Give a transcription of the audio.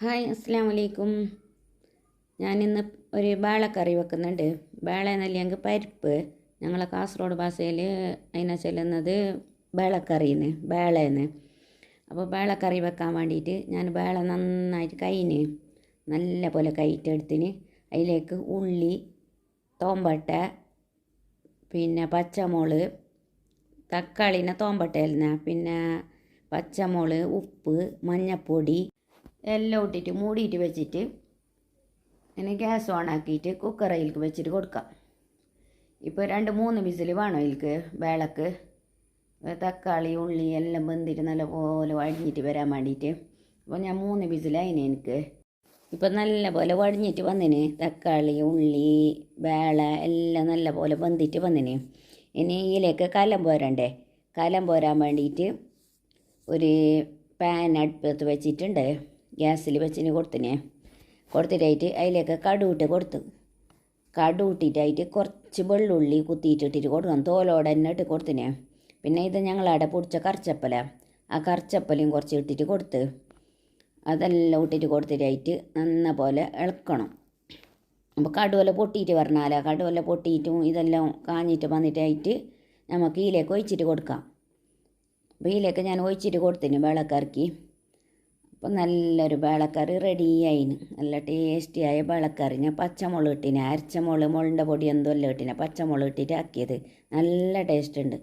Hi അസ്സാം വലൈക്കും ഞാനിന്ന് ഒരു ബാളക്കറി വെക്കുന്നുണ്ട്. ബാള എന്നല്ലെങ്കിൽ പരിപ്പ്. ഞങ്ങളെ കാസർഗോഡ് ഭാഷയിൽ അതിനെ ചെല്ലുന്നത് ബാളക്കറിന്ന് ബാളേന്ന്. അപ്പോൾ ബാളക്കറി വെക്കാൻ വേണ്ടിയിട്ട് ഞാൻ ബാള നന്നായിട്ട് കൈന് നല്ല പോലെ കൈറ്റെടുത്തിന് അതിലേക്ക് ഉള്ളി തോമ്പട്ട പിന്നെ പച്ചമുൾ തക്കാളിനെ തോമ്പട്ടയിലിന പിന്നെ പച്ചമുൾ ഉപ്പ് മഞ്ഞൾപ്പൊടി എല്ലാം ഇട്ടിട്ട് മൂടിയിട്ട് വെച്ചിട്ട് ഇനി ഗ്യാസ് ഓൺ ആക്കിയിട്ട് കുക്കർ വെച്ചിട്ട് കൊടുക്കാം. ഇപ്പോൾ രണ്ട് മൂന്ന് വിസിൽ വേണം അതിലേക്ക് വേളക്ക് തക്കാളി ഉള്ളി എല്ലാം വെന്തിട്ട് നല്ലപോലെ വഴഞ്ഞിട്ട് വരാൻ വേണ്ടിയിട്ട് അപ്പോൾ ഞാൻ മൂന്ന് വിസിലായിന് എനിക്ക്. ഇപ്പം നല്ലപോലെ വഴഞ്ഞിട്ട് വന്നിന്. തക്കാളി ഉള്ളി വേള എല്ലാം നല്ലപോലെ വെന്തിട്ട് വന്നിന്. ഇനി ഇതിലേക്ക് കലം പോരണ്ടേ? കലം പോരാൻ വേണ്ടിയിട്ട് ഒരു പാൻ അടുപ്പത്ത് വെച്ചിട്ടുണ്ട്. ഗ്യാസിൽ വെച്ചിന് കൊടുത്തിനെ. കൊടുത്തിട്ടായിട്ട് അതിലേക്ക് കടുവിട്ട് കൊടുത്തു. കടുവിട്ടിട്ടായിട്ട് കുറച്ച് വെള്ളുള്ളി കുത്തിയിട്ടിട്ടിട്ട് കൊടുക്കണം. തോലോടെ തന്നെ ഇട്ട് കൊടുത്തിനെ. പിന്നെ ഇത് ഞങ്ങളവിടെ പൊടിച്ച കറിച്ചപ്പല. ആ കറിച്ചപ്പലയും കുറച്ച് ഇട്ടിട്ട് കൊടുത്ത്. അതെല്ലാം ഇട്ടിട്ട് കൊടുത്തിട്ടായിട്ട് നന്ന പോലെ ഇളക്കണം. അപ്പോൾ കടുവല പൊട്ടിയിട്ട് പറഞ്ഞാലോ കടുവല പൊട്ടിയിട്ടും ഇതെല്ലാം കാഞ്ഞിട്ട് വന്നിട്ടായിട്ട് നമുക്ക് ഇതിലേക്ക് ഒഴിച്ചിട്ട് കൊടുക്കാം. അപ്പോൾ ഇതിലേക്ക് ഞാൻ ഒഴിച്ചിട്ട് കൊടുത്തിന് വെള്ളക്കറിക്ക് അപ്പോൾ നല്ലൊരു ബേളക്കറി റെഡി ആയിന്. നല്ല ടേസ്റ്റിയായ ബേളക്കറി ഞാൻ പച്ചമുളക് ഇട്ടിന്. അരച്ച മുളക് മുളകിന്റെ പൊടി എന്തോ എല്ലാം ഇട്ടിന്. പച്ചമുളക് ഇട്ടിട്ട് ആക്കിയത്. നല്ല ടേസ്റ്റ് ഉണ്ട്.